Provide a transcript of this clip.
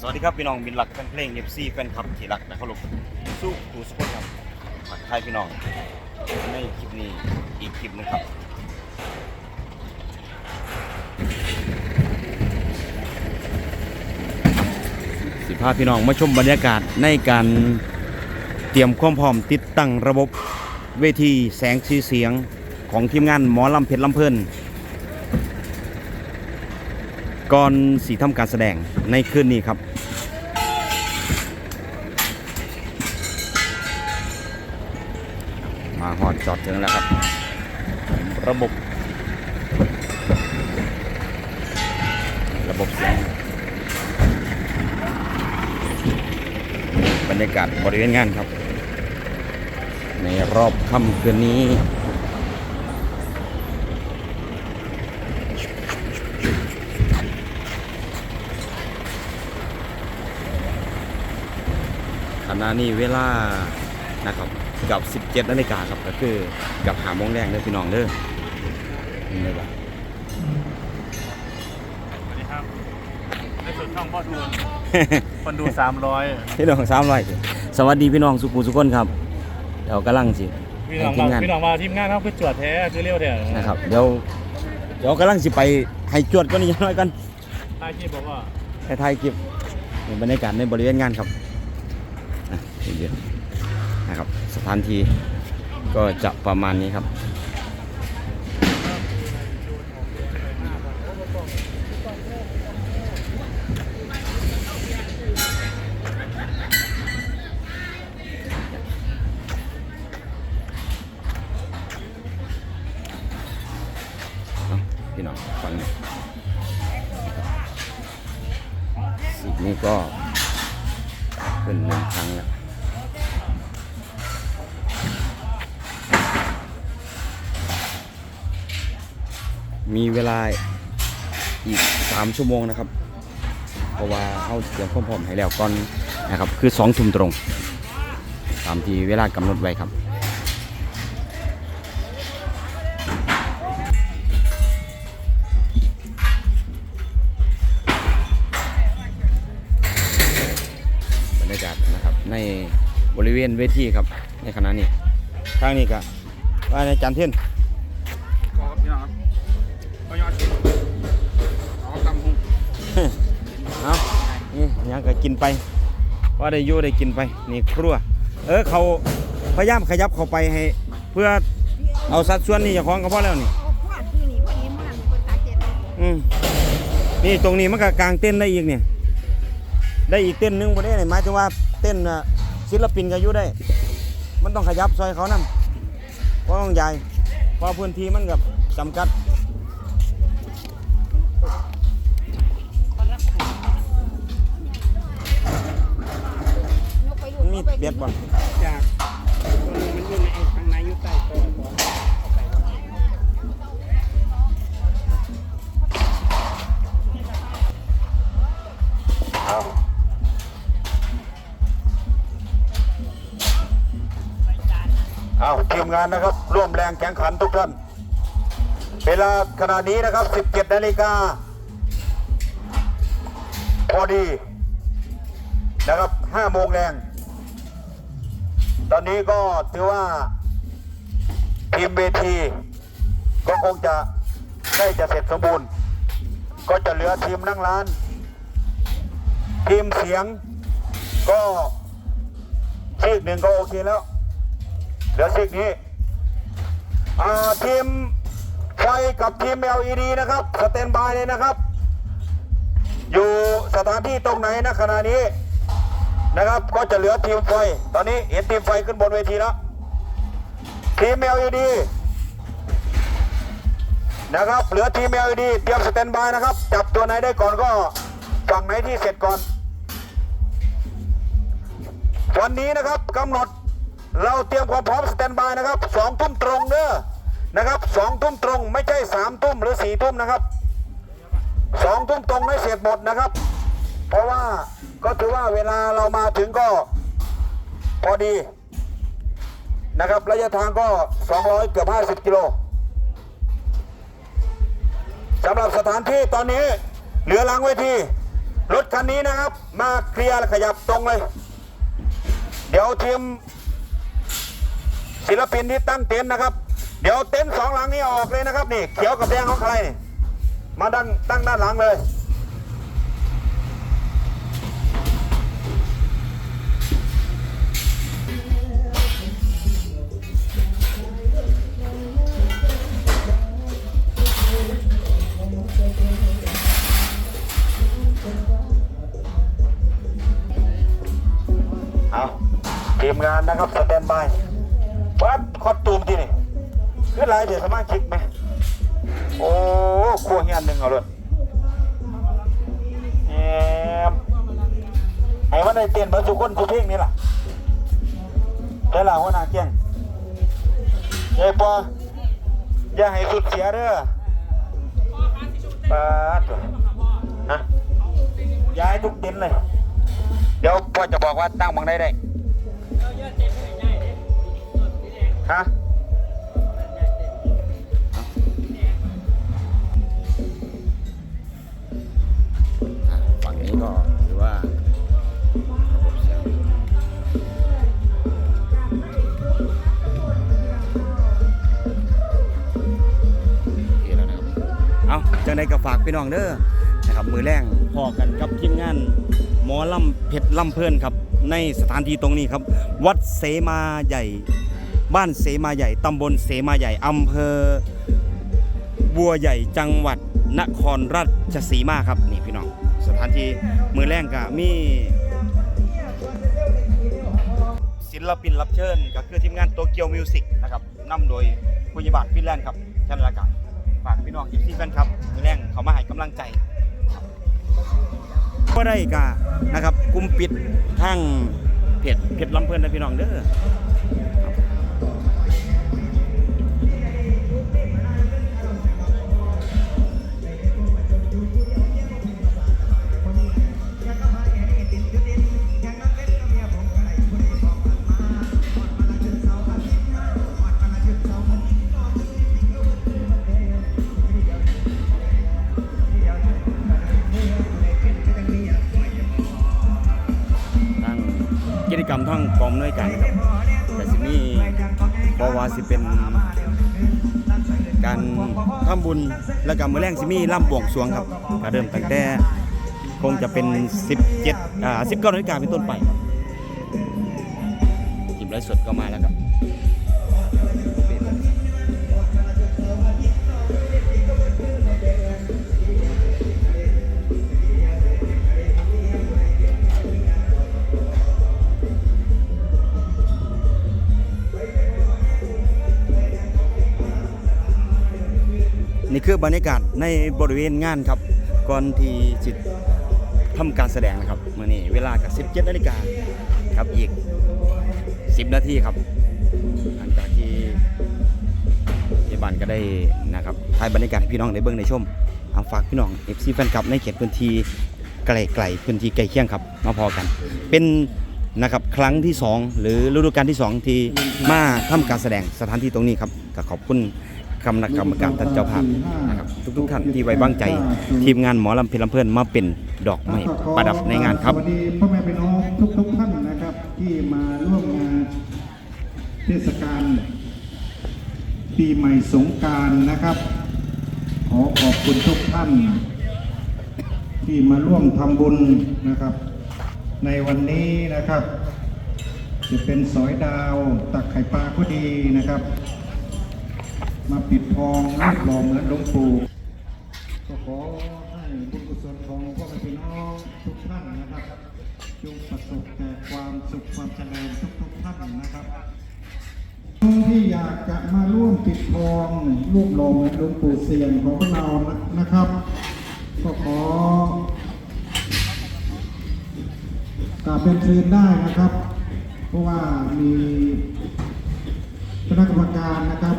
สวัสดีครับพี่น้องบินหลักแฟนเพลงเอฟซีแฟนคลับที่รักและเคารพสู้กูสปอร์ครับทักทายพี่น้องในคลิปนี้อีกคลิปนึงครับสิพาพี่น้องมาชมบรรยากาศในการเตรียมความพร้อมติดตั้งระบบเวทีแสงสีเสียงของทีมงานหมอลำเพชรลำเพลิน ก่อนสีทำการแสดงในคืนนี้ครับ มาหอดจอดถึงแล้วครับ ระบบ ระบบเสียงบรรยากาศบริเวณงานครับ ในรอบค่ำคืนนี้ ณะนี้เวลานะครับกับ 17นาฬิกาครับก็คือกับหาโมงแรงเด้อพี่น้องเด้อนี่เลยว่ะสวัสดีครับในส่วนช่องพ่อทูนคนดู 300 พี่น้องสามร้อยสวัสดีพี่น้องสุขุมสุขคนครับเดี๋ยวกำลังสิพี่น้องให้ทีมงานมาพี่น้องมาทีมงานเขาคือจวดแท้คือเรียวแท้นะครับเดี๋ยวเดี๋ยวกำลังสิไปให้จวดก็นี่น้อยกันทายที่บอกว่าให้ถ่ายคลิปในบรรยากาศในบริเวณงานครับ เดี๋ยวนะครับสถานที่ก็จะประมาณนี้ครับ พี่น้องฟังน่อยสิ่งนี้ก็ มีเวลาอีก 3 ชั่วโมงนะครับ เพราะว่าเขาเตรียมความพร้อมให้แล้วก่อนนะครับ คือ2ทุ่มตรงตามที่เวลากำหนดไว้ครับบรรยากาศนะครับในบริเวณเวทีครับในขณะนี้ทางนี้ก็ว่าในจันเทียน ยังก็กินไปว่าได้อยู่ได้กินไปนี่ครัว เออเขาพยายามขยับเข้าไปให้ เพื่อเอาสัดส่วนนี่อย่าของก็พอแล้วนี่โอ้พวดที่นี่พวกนี้มันคนตาเจ็บอืมนี่ตรงนี้มันก็กลางเต้นได้อีกเนี่ย ได้อีกเต้นหนึงบ่ได้หมายถึงว่าเต้นศิลปินก็อยู่ได้ มันต้องขยับซอยเขานํเพราะต้องใหญ่เพราะพื้นที่มันกับจำกัด มีเบียดบ่จากตัวนึงมันอยู่ในข้างในอยู่ใต้ต๊ะก่อนเอาเอาทีมงานนะครับ ร่วมแรงแข่งขันทุกท่าน เวลาขณะนี้นะครับ 17นาฬิกาพอดีนะครับ5โมงแรง ตอนนี้ก็ถือว่าทีมเวทีก็คงจะใกล้จะเสร็จสมบูรณ์ ก็จะเหลือทีมนั่งร้าน ทีมเสียงก็ซีกหนึ่งก็โอเคแล้ว เหลือสิ่งนี้ทีมไฟกับทีม LED นะครับ สเตนบายเลยนะครับ อยู่สถานที่ตรงไหนนะขณะนี้ นะครับ ก็จะเหลือทีมไฟ ตอนนี้เห็นทีมไฟขึ้นบนเวทีแล้ว ทีม LED นะครับ เหลือทีม LED เตรียมสเตนบายนะครับ จับตัวไหนได้ก่อนก็ฝั่งไหนที่เสร็จก่อน วันนี้นะครับกำหนดเราเตรียมความพร้อมสแตนบายนะครับสองทุ่มตรงเด้อนะครับสองทุ่มตรงไม่ใช่สามทุ่มหรือสี่ทุ่มนะครับสองทุ่มตรงไม่เสร็จหมดนะครับ เพราะว่าก็ถือว่าเวลาเรามาถึงก็พอดีนะครับระยะทางก็ 200 เกือบ 50 กิโลสำหรับสถานที่ตอนนี้เหลือหลังเวทีรถคันนี้นะครับ มาเคลียร์ขยับตรงเลย เดี๋ยวทีมศิลปินที่ตั้งเต็นท์นะครับ เดี๋ยวเต็นท์สองหลังนี้ออกเลยนะครับนี่ เขียวกับแดงของใครนี่มาดังตั้งด้านหลังเลย มงานนะครับสแตนบายวัดคอสตูมที่นี่ขึ้นไรเดี๋ยวสมาชิกไหมโอ้ครัวเฮียนหนึ่งเอาเลยแอมไอ้วันในเตียนเบอร์สุคนสุเพ่งนี่ล่ะใช่ล่ะหัวหน้าเกียงยายปออย่าให้สุดเสียเด้อปาดฮะย้ายทุกเต็นเลย เดี๋ยวพ่อจะบอกว่าตั้งบังได้ได้ ฮะอะฝั่งนี้ก็ถือว่าระบบเสียงโอเคแล้วนะครับเอาจังใดก็ฝากพี่น้องเด้อนะครับมือแรงพอกันกับทีมงานหมอลำเพชรลำเพลินครับ ในสถานที่ตรงนี้ครับ วัดเสมาใหญ่ บ้านเสมาใหญ่ตำบลเสมาใหญ่อำเภอ บัวใหญ่จังหวัดนครราชสีมาครับนี่พี่น้องสถานที่มือแรงก็มีศิลปินรับเชิญก็คือทีมงานโตเกียวมิวสิกนะครับนำโดยผู้ใหญ่บ้านฟินแลนด์ครับท่านรากาศฝากพี่น้องอีกที่แฟนครับมือแรงเขามาให้กำลังใจก็ได้กะนะครับกลุ่มปิดทั้งเพจเพจลำเพลินนะพี่น้องเด้อ กิจกรรมทั้งกองอำนวยกันครับแต่สิมีบอว่าสิเป็น การทำบุญแล้วก็มือแรงสิมีล่ำบวงสรวงครับก็เริ่มตั้งแต่คงจะเป็น 17อ่า19นาฬิกาเป็นต้นไปทีมไร้สดก็มาแล้วครับ นี่คือบรรยากาศในบริเวณงานครับ ก่อนที่จิตทำการแสดงนะครับเมื่อนี้เวลากับ 17นาฬิกาครับอีก 10 นาทีครับหลังจากที่เยาบันก็ได้นะครับถ่ายบรรยากาศให้พี่น้องได้เบิ่งในชมเอาฝากพี่น้อง FC แฟนคลับในเขตพื้นที่ไกลๆพื้นที่ใกล้เคียงครับมาพอกัน เป็นนะครับครั้งที่ 2 หรือฤดูกาลที่ 2 ที่มาทำการแสดงสถานที่ตรงนี้ครับก็ขอบคุณ คณะกรรมการท่านเจ้าภาพนะครับทุกๆท่านที่ไว้วางใจ ทีมงานหมอลำเพลินลำเพลินมาเป็นดอกไม้ประดับในงานครับสวัสดีพ่อแม่พี่น้องทุกทุกๆท่านนะครับ ที่มาร่วมงานเทศกาลปีใหม่สงกรารนะครับ ขอขอบคุณทุกท่าน ที่มาร่วมทำบุญนะครับ ในวันนี้นะครับ จะเป็นสอยดาว ตักไข่ปลาก็ดีนะครับ มาปิดทองรูปหล่อเหมือนหลวงปู่ก็ขอให้บุญกุศลของพ่อแม่พี่น้องทุกท่านนะครับจงประสบแต่ความสุขความเจริญทุกๆท่านนะครับที่อยากจะมาร่วมปิดทองรูปหล่อเหมือนหลวงปู่เสียงของพวกเรานะครับ ก็ขอกราบเป็นเชิญได้นะครับ เพราะว่ามีคณะกรรมการนะครับ